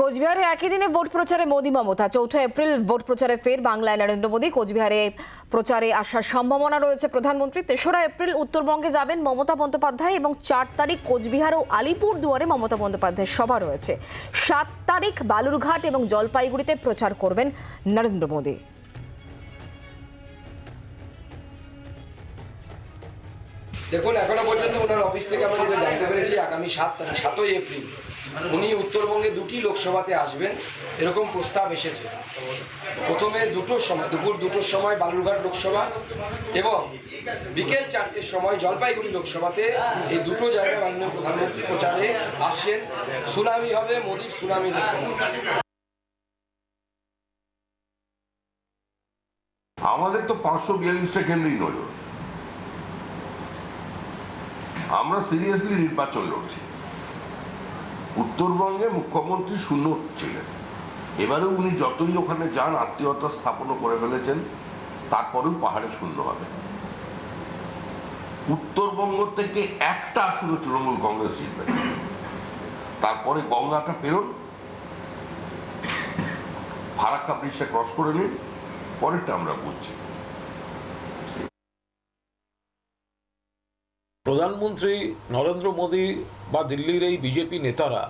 কোচবিহারে একই দিনে ভোট প্রচারে মোদী মমতা। চৌঠা এপ্রিল ভোট প্রচারে ফের বাংলায় নরেন্দ্র মোদী। কোচবিহারে প্রচারে আসার সম্ভাবনা রয়েছে প্রধানমন্ত্রী। তেসরা এপ্রিল উত্তরবঙ্গে যাবেন মমতা বন্দ্যোপাধ্যায় এবং চার তারিখ কোচবিহার ও আলিপুর দুয়ারে মমতা বন্দ্যোপাধ্যায়ের সভা রয়েছে। সাত তারিখ বালুরঘাট এবং জলপাইগুড়িতে প্রচার করবেন নরেন্দ্র মোদী। দেখুন, এখনও পর্যন্ত ওনার অফিস থেকে আমরা যেটা জানতে পেরেছি, আগামী সাত সাতই এপ্রিল। উনি উত্তরবঙ্গে দুটি লোকসভাতে আসবেন, এরকম প্রস্তাব এসেছে। প্রথমে দুটোর সময়, দুপুর দুটোর সময় বালুরঘাট লোকসভা এবং বিকেল চারটের সময় জলপাইগুড়ি লোকসভাতে এই দুটো জায়গায় মাননীয় প্রধানমন্ত্রী প্রচারে আসছেন। সুনামি হবে মোদির সুনামি আমাদের তো পাঁচশো বিয়াল্লিশটা কেন্দ্রেই নজর আমরা সিরিয়াসলি নির্বাচন লড়ছি। উত্তরবঙ্গে মুখ্যমন্ত্রী শূন্য ছিলেন। এবারে উনি যতই ওখানে যান, আত্মীয়তা স্থাপনও করে ফেলেছেন, তারপরেও পাহাড়ে শূন্য হবে। উত্তরবঙ্গ থেকে একটা আসনে তৃণমূল কংগ্রেস জিতবে। তারপরে গঙ্গাটা পেরোন। ফারাক্কা ব্রিজটা ক্রস করে নিন, পরেরটা আমরা বুঝছি। প্রধানমন্ত্রী নরেন্দ্র মোদী বা দিল্লির এই বিজেপি নেতারা,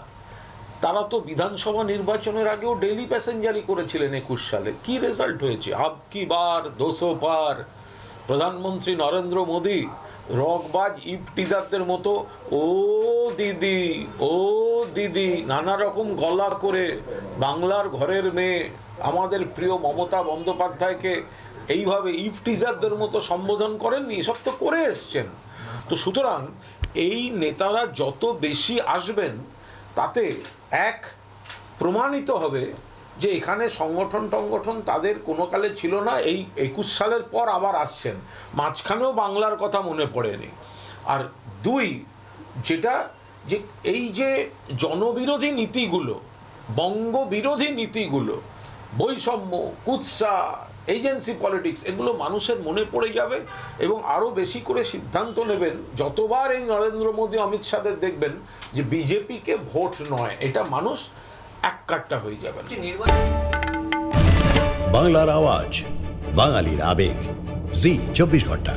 তারা তো বিধানসভা নির্বাচনের আগেও ডেলি প্যাসেঞ্জারই করেছিলেন একুশ সালে। কি রেজাল্ট হয়েছে? আব কি বার, দোসো পার। প্রধানমন্ত্রী নরেন্দ্র মোদী রকবাজ ইফটিজারদের মতো, ও দিদি ও দিদি, নানা রকম গলা করে বাংলার ঘরের মেয়ে, আমাদের প্রিয় মমতা বন্দ্যোপাধ্যায়কে এইভাবে ইফটিজারদের মতো সম্বোধন করেননি? এসব তো করে এসছেন। তো সুতরাং এই নেতারা যত বেশি আসবেন, তাতে এক, প্রমাণিত হবে যে এখানে সংগঠন টংগঠন তাদের কোনো কালে ছিল না, এই একুশ সালের পর আবার আসছেন। মাঝখানেও বাংলার কথা মনে পড়েনি আর দুই, যেটা যে এই যে জনবিরোধী নীতিগুলো বঙ্গ বিরোধী নীতিগুলো, বৈষম্য, কুৎসা এজেন্সি পলিটিক্স এগুলো মানুষের মনে পড়ে যাবে এবং আরও বেশি করে সিদ্ধান্ত নেবেন। যতবার এই নরেন্দ্র মোদী অমিত শাহের দেখবেন যে বিজেপিকে ভোট নয় এটা মানুষ এক কাট্টা হয়ে যাবে। বাংলার আওয়াজ বাঙালির আবেগ। জি চব্বিশ ঘণ্টা।